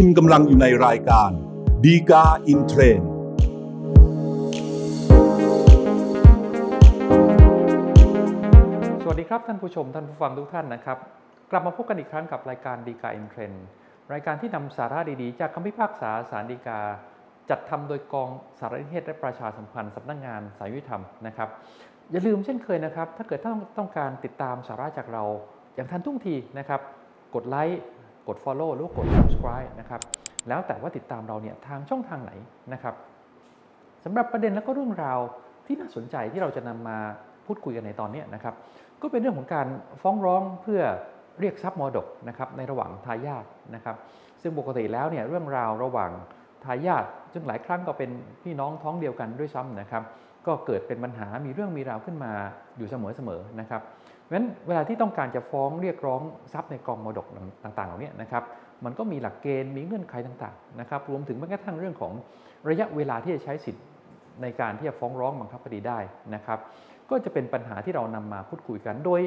คุณกำลังอยู่ในรายการดีกาอินเทรนสวัสดีครับท่านผู้ชมท่านผู้ฟังทุกท่านนะครับ กลับมาพบกันอีกครั้งกับรายการดีกาอินเทรนรายการที่นำสาระดีๆ จากคำพิพากษาสารดีกา จัดทำโดยกองสารนิเทศและประชาสัมพันธ์สำนักงานสายยุติธรรมนะครับ อย่าลืมเช่นเคยนะครับ ถ้าเกิดต้องต้องการติดตามสาระจากเราอย่างทันท่วงทีนะครับ กดไลค์ กด Follow หรือกด Subscribe นะครับแล้วแต่ว่าติดตามเราเนี่ยทางช่องทางไหนนะครับสำหรับประเด็นและก็เรื่องราวที่น่าสนใจที่เราจะนำมาพูดคุยกันในตอนนี้นะครับก็เป็นเรื่องของการฟ้องร้องเพื่อเรียกทรัพย์มรดกนะครับในระหว่างทายาทนะครับซึ่งปกติแล้วเนี่ยเรื่องราวระหว่างทายาทซึ่งหลายครั้งก็เป็นพี่น้องท้องเดียวกันด้วยซ้ำนะครับ ก็เกิดเป็นปัญหามีเรื่องมีราวขึ้นมาอยู่เสมอๆนะครับ เพราะฉะนั้นเวลาที่ต้องการจะฟ้องเรียกร้องทรัพย์ในกองมรดกต่างๆเหล่านี้นะครับมันก็มีหลักเกณฑ์มีเงื่อนไขต่างๆนะครับรวมถึงแม้กระทั่งเรื่องของระยะเวลาที่จะใช้สิทธิ์ในการที่จะฟ้องร้องบังคับคดีได้นะครับก็จะเป็นปัญหาที่เรานำมาพูดคุยกัน โดย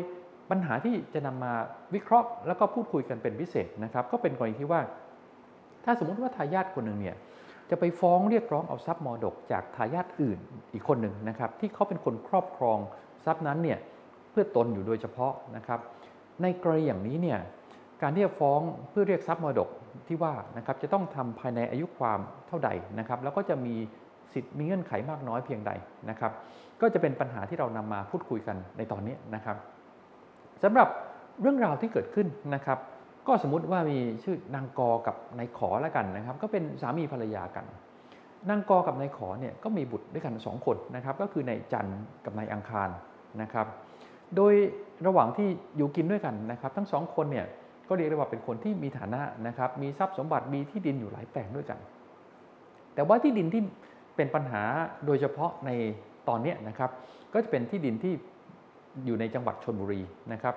ปัญหาที่จะนำมาวิเคราะห์ แล้วก็พูดคุยกันเป็นพิเศษนะครับก็เป็นกรณีที่ว่า ถ้าสมมติว่าทายาทคนหนึ่งเนี่ยจะไปฟ้องเรียกร้องเอาทรัพย์มรดก จากทายาทอื่นอีกคนหนึ่งนะครับที่เขาเป็นคนครอบครองทรัพย์นั้นเนี่ย พื่อตนอยู่โดยเฉพาะนะครับ ในกรณีอย่างนี้เนี่ยการที่จะฟ้องเพื่อเรียกทรัพย์มรดกที่ว่านะครับจะต้องทำภายในอายุความเท่าใดนะครับ แล้วก็จะมีสิทธิ์มีเงื่อนไขมากน้อยเพียงใดนะครับ ก็จะเป็นปัญหาที่เรานำมาพูดคุยกันในตอนนี้นะครับสำหรับเรื่องราวที่เกิดขึ้นนะครับ ก็สมมุติว่ามีชื่อนางกอกับนายขอแล้วกันนะครับ ก็เป็นสามีภรรยากันนางกอกับนายขอเนี่ยก็มีบุตรด้วยกันสองคนนะครับ ก็คือนายจันทร์กับนายอังคารนะครับ โดยระหว่างที่อยู่กินด้วยกันนะครับทั้งสองคนเนี่ยก็เรียกได้ว่าเป็นคนที่มีฐานะนะครับมีทรัพย์สมบัติมีที่ดินอยู่หลายแปลงด้วยกัน แต่ว่าที่ดินที่เป็นปัญหาโดยเฉพาะในตอนนี้นะครับก็จะเป็นที่ดินที่อยู่ในจังหวัดชนบุรีนะครับ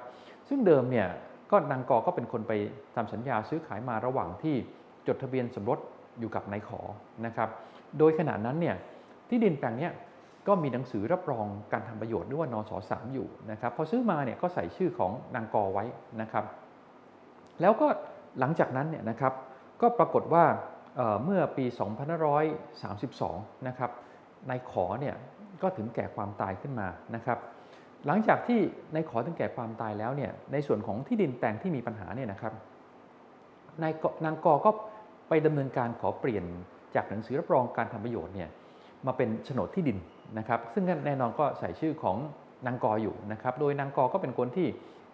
ซึ่งเดิมเนี่ยก็นางกอก็เป็นคนไปทำสัญญาซื้อขายมาระหว่างที่จดทะเบียนสมรสอยู่กับนายขอนะครับ โดยขณะนั้นเนี่ยที่ดินแปลงนี้ ก็มีหนังสือรับรองการทำประโยชน์หรือว่านอสสามอยู่นะครับพอซื้อมาเนี่ยก็ใส่ชื่อของนางกอไว้นะครับ แล้วก็หลังจากนั้นเนี่ยนะครับก็ปรากฏว่าเอ่อเมื่อปี 2532 นะครับนายขอเนี่ยก็ถึงแก่ความตายขึ้นมานะครับ หลังจากที่นายขอถึงแก่ความตายแล้วเนี่ยในส่วนของที่ดินแปลงที่มีปัญหาเนี่ยนะครับนายนางกอก็ไปดำเนินการขอเปลี่ยนจากหนังสือรับรองการทำประโยชน์เนี่ย มาเป็นโฉนดที่ดินนะครับ ซึ่งแน่นอนก็ใส่ชื่อของนางกออยู่นะครับ โดยนางกอก็เป็นคนที่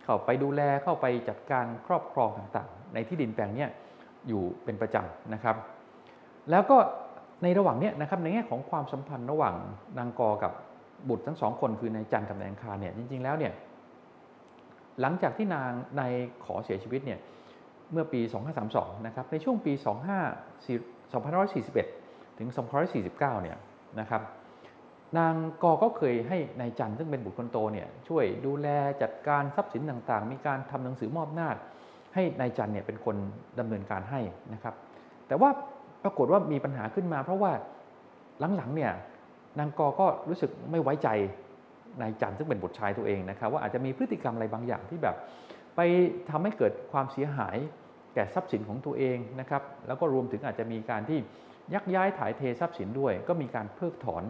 เข้าไปดูแลเข้าไปจัดการครอบครองต่างๆ ในที่ดินแปลงนี้อยู่เป็นประจำนะครับ แล้วก็ในระหว่างนี้นะครับในแง่ของความสัมพันธ์ระหว่างนางกอกับบุตรทั้งสองคนคือนายจันทร์กับนายอังคารเนี่ยจริง ๆแล้วเนี่ยหลังจากที่นางนายขอเสียชีวิตเนี่ยเมื่อปี 2532 นะครับในช่วงปี 2541 ถึง 2549 เนี่ย นะครับ นางกอก็เคยให้นายจันทร์ซึ่งเป็นบุตรคนโตเนี่ยช่วยดูแลจัดการทรัพย์สินต่างๆ มีการทำหนังสือมอบนาจให้นายจันทร์เนี่ยเป็นคนดำเนินการให้นะครับ แต่ว่าปรากฏว่ามีปัญหาขึ้นมา เพราะว่าหลังๆเนี่ยนางกอก็รู้สึกไม่ไว้ใจนายจันทร์ซึ่งเป็นบุตรชายตัวเองนะครับว่าอาจจะมีพฤติกรรมอะไรบางอย่างที่แบบ ไปทำให้เกิดความเสียหายแก่ทรัพย์สินของตัวเองนะครับ แล้วก็รวมถึงอาจจะมีการที่ ยักย้ายถ่ายเททรัพย์สินด้วย ก็มีการเพิกถอน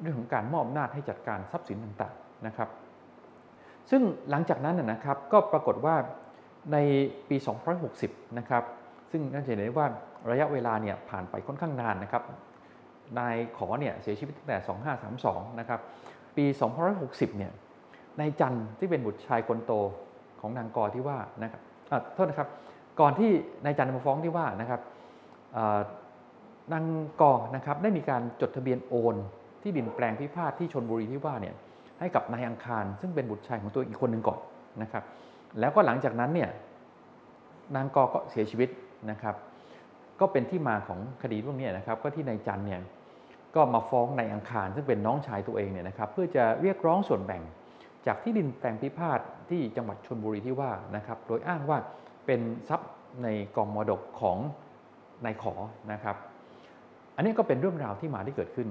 เรื่องของการมอบอำนาจให้จัดการทรัพย์สินต่างๆนะครับ ซึ่งหลังจากนั้นนะครับก็ปรากฏว่าในปี 260 นะครับ ซึ่งน่าจะเห็นได้ว่าระยะเวลาเนี่ยผ่านไปค่อนข้างนานนะครับ นายขอเนี่ยเสียชีวิตตั้งแต่ 2532 นะครับ ปี 2560 เนี่ย นายจันที่เป็นบุตรชายคนโตของนางกอที่ว่านะครับอะโทษนะครับ ก่อนที่นายจันมาฟ้องที่ว่านะครับ นางกอนะครับได้มีการจดทะเบียนโอน ที่ดินแปลงพิพาทที่ชนบุรีที่ว่าเนี่ยให้กับนายอังคาร ซึ่งเป็นบุตรชายของตัวอีกคนหนึ่งก่อนนะครับ แล้วก็หลังจากนั้นเนี่ยนางกอก็เสียชีวิตนะครับ ก็เป็นที่มาของคดีเรื่องนี้นะครับ ก็ที่นายจันเนี่ยก็มาฟ้องนายอังคาร ซึ่งเป็นน้องชายตัวเองเนี่ยนะครับ เพื่อจะเรียกร้องส่วนแบ่งจากที่ดินแปลงพิพาทที่จังหวัดชนบุรีที่ว่านะครับ โดยอ้างว่าเป็นทรัพย์ในกองมรดกของนายขอนะครับ อันนี้ก็เป็นเรื่องราวที่มาที่เกิดขึ้น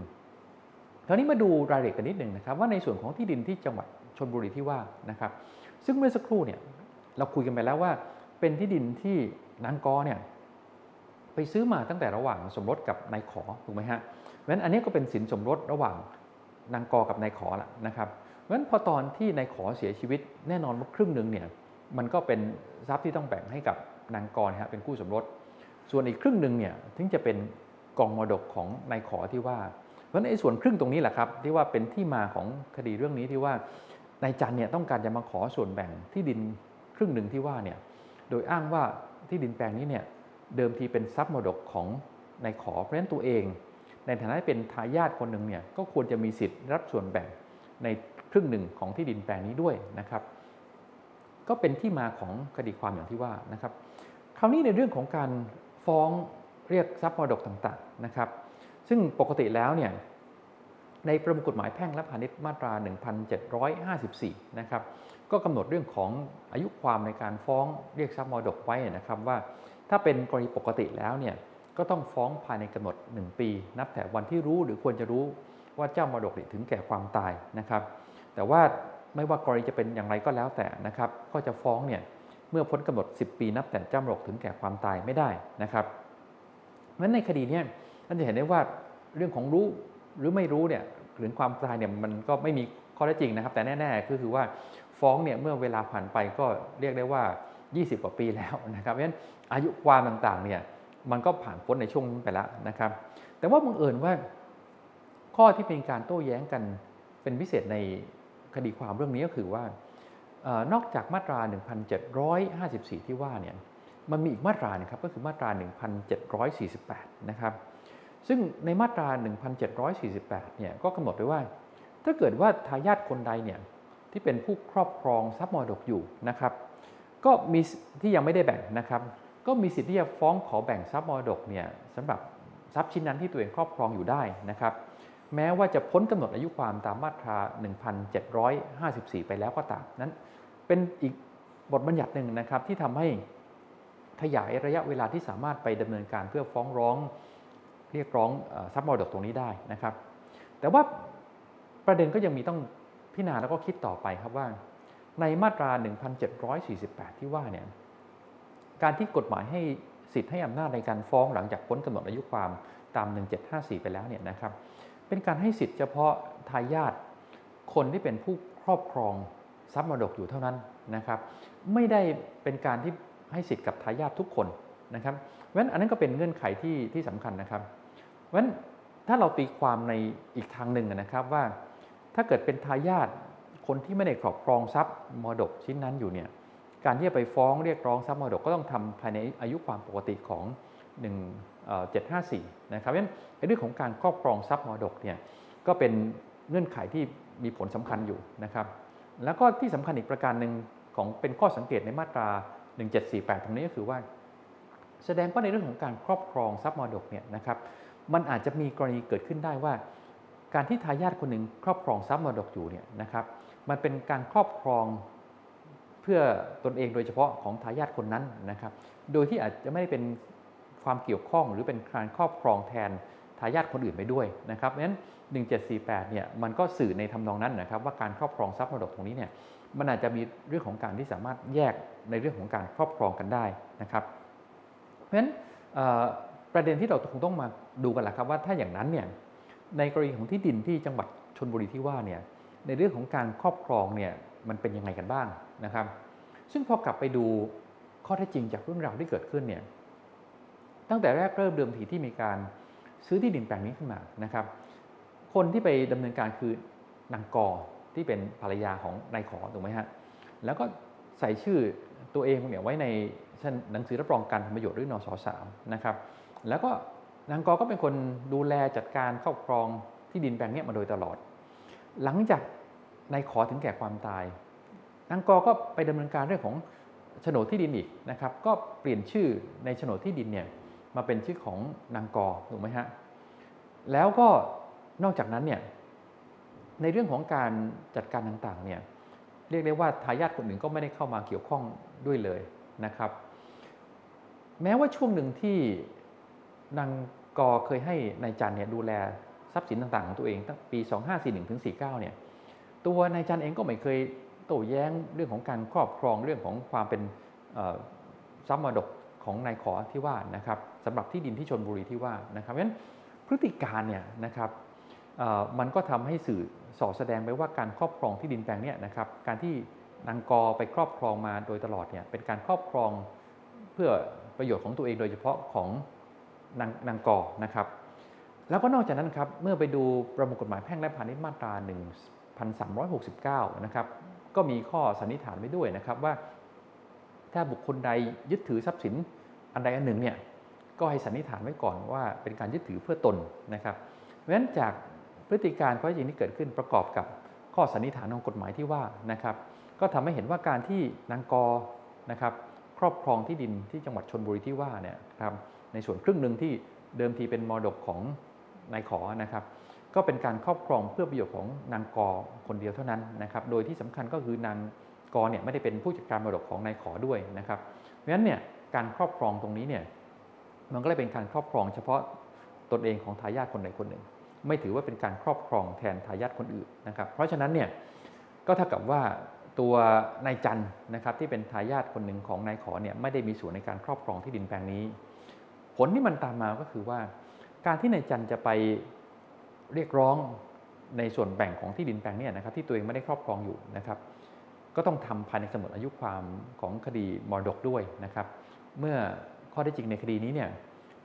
คราวนี้มาดูรายละเอียดกันนิดหนึ่งนะครับ ว่าในส่วนของที่ดินที่จังหวัดชนบุรีที่ว่านะครับ ซึ่งเมื่อสักครู่เนี่ยเราคุยกันไปแล้วว่า เป็นที่ดินที่นางกอเนี่ยไปซื้อมาตั้งแต่ระหว่างสมรสกับนายขอถูกไหมฮะเพราะฉะนั้นอันนี้ก็เป็นสินสมรสระหว่างนางกอกับนายขอละนะครับเพราะฉะนั้นพอตอนที่นายขอเสียชีวิตแน่นอนว่าครึ่งหนึ่งเนี่ยมันก็เป็นทรัพย์ที่ต้องแบ่งให้กับนางกรนะฮะเป็นคู่สมรส ส่วนอีกครึ่งหนึ่งเนี่ยถึงจะเป็น กองมรดกของนายขอที่ว่า เพราะฉะนั้นไอ้ส่วนครึ่งตรงนี้แหละครับ ที่ว่าเป็นที่มาของคดีเรื่องนี้ที่ว่านายจันเนี่ยต้องการจะมาขอส่วนแบ่งที่ดินครึ่งหนึ่งที่ว่าเนี่ยโดยอ้างว่าที่ดินแปลงนี้เนี่ยเดิมทีเป็นทรัพย์มรดกของนายขอเพราะฉะนั้นตัวเอง ในฐานะที่เป็นทายาทคนหนึ่งเนี่ยก็ควรจะมีสิทธิ์รับส่วนแบ่งในครึ่งหนึ่งของที่ดินแปลงนี้ด้วยนะครับ ก็เป็นที่มาของคดีความอย่างที่ว่านะครับ คราวนี้ในเรื่องของการฟ้อง เรียกทรัพย์มรดกต่างๆนะครับ ซึ่งปกติแล้วเนี่ยในประมวลกฎหมายแพ่งและพาณิชย์มาตรา 1754 นะครับ ก็กำหนดเรื่องของอายุความในการฟ้องเรียกทรัพย์มรดกไว้นะครับว่า ถ้าเป็นกรณีปกติแล้วเนี่ยก็ต้องฟ้องภายในกำหนด 1 ปี นับแต่วันที่รู้หรือควรจะรู้ว่าเจ้ามรดกถึงแก่ความตายนะครับ แต่ว่าไม่ว่ากรณีจะเป็นอย่างไรก็แล้วแต่นะครับ ก็จะฟ้องเนี่ยเมื่อพ้นกำหนด 10 ปี นับแต่เจ้ามรดกถึงแก่ความตายไม่ได้นะครับ เพราะฉะนั้นในคดีนี้ท่านจะเห็นได้ว่าเรื่องของรู้หรือไม่รู้เนี่ยหรือความตายเนี่ยมันก็ไม่มีข้อเท็จจริงนะครับ แต่แน่ๆก็คือว่าฟ้องเนี่ยเมื่อเวลาผ่านไปก็เรียกได้ว่า 20 กว่าปีแล้วนะครับเพราะฉะนั้นอายุความต่างๆเนี่ยมันก็ผ่านพ้นในช่วงนั้นไปแล้วนะครับ แต่ว่าบังเอิญว่า ข้อที่เป็นการโต้แย้งกันเป็นพิเศษในคดีความเรื่องนี้ก็คือว่าออนอกจากมาตรา 1754 ที่ว่าเนี่ย มันมีอีกมาตราหนึงครับก็คือมาตรา 1748 นะครับ ซึ่งในมาตรา 1748 เนี่ยก็กำหนดไว้ว่า ถ้าเกิดว่าทายาทคนใดเนี่ยที่เป็นผู้ครอบครองทรัพย์มรดกอยู่นะครับ ก็มีที่ยังไม่ได้แบ่งนะครับ ก็มีสิทธิ์ที่จะฟ้องขอแบ่งทรัพย์มรดกเนี่ยสำหรับทรัพย์ชิ้นนั้นที่ตัวเองครอบครองอยู่ได้นะครับ แม้ว่าจะพ้นกำหนดอายุความตามมาตรา 1754 ไปแล้วก็ตามนั้น เป็นอีกบทบัญญัติหนึ่งนะครับที่ทำให้ ขยายระยะเวลาที่สามารถไปดำเนินการเพื่อฟ้องร้องเรียกร้องทรัพย์มรดกตรงนี้ได้นะครับ แต่ว่าประเด็นก็ยังมีต้องพิจารณาแล้วก็คิดต่อไปครับว่า ในมาตรา 1748 ที่ว่าเนี่ยการที่กฎหมายให้สิทธิ์ให้อำนาจในการฟ้องหลังจากพ้นกำหนดอายุความตาม 1754 ไปแล้วเนี่ยนะครับ เป็นการให้สิทธิ์เฉพาะทายาทคนที่เป็นผู้ครอบครองทรัพย์มรดกอยู่เท่านั้นนะครับ ไม่ได้เป็นการที่ ให้สิทธิ์กับทายาททุกคนนะครับเพราะฉะนั้นอันนั้นก็เป็นเงื่อนไขที่ที่สำคัญนะครับเพราะฉะนั้นถ้าเราตีความในอีกทางหนึ่งนะครับว่า ถ้าเกิดเป็นทายาทคนที่ไม่ได้ครอบครองทรัพย์มรดกชิ้นนั้นอยู่เนี่ยการที่จะไปฟ้องเรียกร้องทรัพย์มรดกก็ต้องทำภายในอายุความปกติของ 1754 นะครับเพราะฉะนั้นเรื่องของการครอบครองทรัพย์มรดกเนี่ยก็เป็นเงื่อนไขที่มีผลสำคัญอยู่นะครับ แล้วก็ที่สำคัญอีกประการหนึ่งของเป็นข้อสังเกตในมาตรา 1748 ตรงนี้ก็คือว่า แสดงว่าในเรื่องของการครอบครองทรัพย์มรดกเนี่ยนะครับมันอาจจะมีกรณีเกิดขึ้นได้ว่า การที่ทายาทคนหนึ่งครอบครองทรัพย์มรดกอยู่เนี่ยนะครับมันเป็นการครอบครองเพื่อตนเองโดยเฉพาะของทายาทคนนั้นนะครับ โดยที่อาจจะไม่ได้เป็นความเกี่ยวข้องหรือเป็นการครอบครองแทนทายาทคนอื่นไปด้วยนะครับเพราะฉะนั้น 1748 เนี่ยมันก็สื่อในทำนองนั้นนะครับว่าการครอบครองทรัพย์มรดกตรงนี้เนี่ยมันอาจจะมีเรื่องของการที่สามารถแยก ในเรื่องของการครอบครองกันได้นะครับเพราะฉะนั้นประเด็นที่เราคงต้องมาดูกันแหละครับว่าถ้าอย่างนั้นเนี่ยในกรณีของที่ดินที่จังหวัดชนบุรีที่ว่าเนี่ยในเรื่องของการครอบครองเนี่ยมันเป็นยังไงกันบ้างนะครับ ซึ่งพอกลับไปดูข้อเท็จจริงจากเรื่องราวที่เกิดขึ้นเนี่ยตั้งแต่แรกเริ่มเดิมทีที่มีการซื้อที่ดินแปลงนี้ขึ้นมานะครับ คนที่ไปดำเนินการคือนางกอที่เป็นภรรยาของนายขอถูกไหมฮะแล้วก็ใส่ชื่อ ตัวเองเนี่ยไว้ในหนังสือรับรองการทำประโยชน์หรือนสสามนะครับแล้วก็นางกอก็เป็นคนดูแลจัดการครอบครองที่ดินแปลงนี้มาโดยตลอด หลังจากนายขอถึงแก่ความตายนางกอก็ไปดำเนินการเรื่องของโฉนดที่ดินอีกนะครับ ก็เปลี่ยนชื่อในโฉนดที่ดินเนี่ยมาเป็นชื่อของนางกอถูกไหมฮะแล้วก็นอกจากนั้นเนี่ยในเรื่องของการจัดการต่างๆเนี่ย เรียกได้ว่าทายาทคนอื่นก็ไม่ได้เข้ามาเกี่ยวข้องด้วยเลยนะครับ แม้ว่าช่วงหนึ่งที่นางกอเคยให้นายจันเนี่ยดูแลทรัพย์สินต่างๆของตัวเองตั้งปี 2541ถึง49เนี่ยตัวนายจันเองก็ไม่เคยโต้แย้งเรื่องของการครอบครองเรื่องของความเป็นทรัพย์มรดกของนายขอที่ว่านะครับสำหรับที่ดินที่ชนบุรีที่ว่านะครับเพราะฉะนั้นพฤติการเนี่ยนะครับมันก็ทำให้สื่อ สอดแสดงไปว่าการครอบครองที่ดินแปลงเนี้นะครับการที่นางกอไปครอบครองมาโดยตลอดเนี่ยเป็นการครอบครองเพื่อประโยชน์ของตัวเองโดยเฉพาะของนางนางกอนะครับ แล้วก็นอกจากนั้นครับเมื่อไปดูประมวลกฎหมายแพ่งและพาณิชย์มาตรา 1369 นะครับก็มีข้อสันนิษฐานไว้ด้วยนะครับว่า ถ้าบุคคลใดยึดถือทรัพย์สินอันใดอันหนึ่งเนี่ยก็ให้สันนิษฐานไว้ก่อนว่าเป็นการยึดถือเพื่อตนนะครับเพราะฉะนั้นจาก พฤติการข้อเท็จจริงที่เกิดขึ้นประกอบกับข้อสันนิษฐานของกฎหมายที่ว่านะครับก็ทำให้เห็นว่าการที่นางกอนะครับครอบครองที่ดินที่จังหวัดชนบุรีที่ว่าเนี่ยครับในส่วนครึ่งหนึ่งที่เดิมทีเป็นมรดกของนายขอนะครับก็เป็นการครอบครองเพื่อประโยชน์ของนางกอคนเดียวเท่านั้นนะครับโดยที่สำคัญก็คือนางกอเนี่ยไม่ได้เป็นผู้จัดการมรดกของนายขอด้วยนะครับเพราะฉะนั้นเนี่ยการครอบครองตรงนี้เนี่ยมันก็เลยเป็นการครอบครองเฉพาะตนเองของทายาทคนใดคนหนึ่ง ไม่ถือว่าเป็นการครอบครองแทนทายาทคนอื่นนะครับ เพราะฉะนั้นเนี่ยก็เท่ากับว่าตัวนายจันนะครับที่เป็นทายาทคนหนึ่งของนายขอเนี่ยไม่ได้มีส่วนในการครอบครองที่ดินแปลงนี้ ผลที่มันตามมาก็คือว่า การที่นายจันจะไปเรียกร้องในส่วนแบ่งของที่ดินแปลงนี้นะครับที่ตัวเองไม่ได้ครอบครองอยู่นะครับ ก็ต้องทำภายในกำหนดอายุความของคดีมรดกด้วยนะครับ เมื่อข้อเท็จจริงในคดีนี้เนี่ย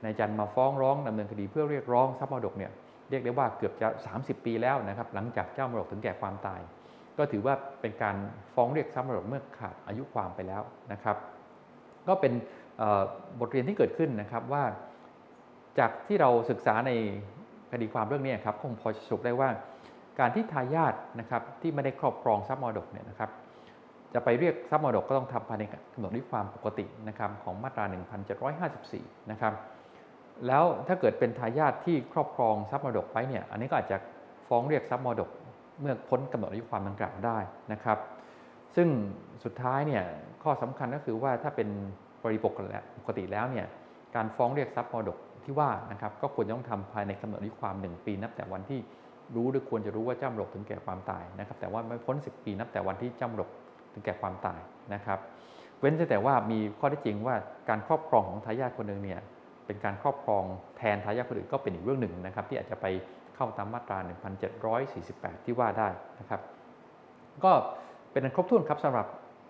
นายจันมาฟ้องร้องดำเนินคดีเพื่อเรียกร้องทรัพย์มรดกเนี่ย เรียกได้ว่าเกือบจะ 30 ปีแล้วนะครับ หลังจากเจ้ามรดกถึงแก่ความตาย ก็ถือว่าเป็นการฟ้องเรียกทรัพย์มรดกเมื่อขาดอายุความไปแล้วนะครับ ก็เป็นบทเรียนที่เกิดขึ้นนะครับว่า จากที่เราศึกษาในคดีความเรื่องนี้ครับคงพอจะสรุปได้ว่า การที่ทายาทนะครับที่ไม่ได้ครอบครองทรัพย์มรดกเนี่ยนะครับ จะไปเรียกทรัพย์มรดกก็ต้องทำภายในกำหนดอายุความปกตินะครับของมาตรา 1754 นะครับ แล้วถ้าเกิดเป็นทายาทที่ครอบครองทรัพย์มรดกไปเนี่ยอันนี้ก็อาจจะฟ้องเรียกทรัพย์มรดกเมื่อพ้นกำหนดอายุความดังกล่าวได้นะครับ ซึ่งสุดท้ายเนี่ยข้อสำคัญก็คือว่าถ้าเป็นบริปกปกติแล้วเนี่ยการฟ้องเรียกทรัพย์มรดกที่ว่านะครับก็ควรจะต้องทำภายในกำหนดอายุความ 1 ปีนับแต่วันที่รู้หรือควรจะรู้ว่าเจ้ามรดกถึงแก่ความตายนะครับ แต่ว่าไม่พ้น 10 ปีนับแต่วันที่เจ้ามรดกถึงแก่ความตายนะครับ เว้นแต่ว่ามีข้อท็จจริงว่าการครอบครองของทายาทคนหนึ่งเนี่ย เป็นการครอบครองแทนทายาทคนอื่นก็เป็นอีกเรื่องหนึ่งนะครับ ที่อาจจะไปเข้าตามมาตรา 1748 ที่ว่าได้นะครับ ก็เป็นครบถ้วนครับสำหรับ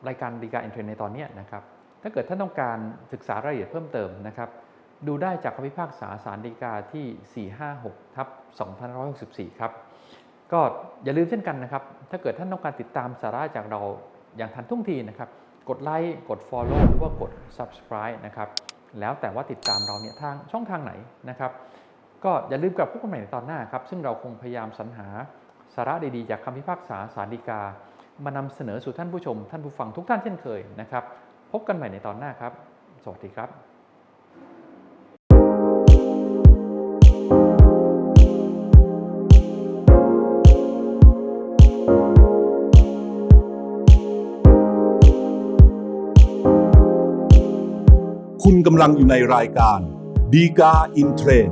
รายการดีกาอินเทรนในตอนนี้นะครับ ถ้าเกิดท่านต้องการศึกษารายละเอียดเพิ่มเติมนะครับ ดูได้จากคำพิพากษาสารดีกาที่ 456ทับ2564 ครับ ก็อย่าลืมเช่นกันนะครับ ถ้าเกิดท่านต้องการติดตามสาระจากเราอย่างทันท่วงทีนะครับ กดไลค์ กด Follow หรือว่ากด Subscribe นะครับ แล้วแต่ว่าติดตามเราเนี่ยทางช่องทางไหนนะครับ ก็อย่าลืมกลับพบกันใหม่ในตอนหน้าครับ ซึ่งเราคงพยายามสรรหาสาระดีๆ จากคำพิพากษาสารดีกา มานำเสนอสู่ท่านผู้ชม ท่านผู้ฟังทุกท่านเช่นเคยนะครับ พบกันใหม่ในตอนหน้าครับ สวัสดีครับ คุณกำลังอยู่ในรายการดีกาอินเทรน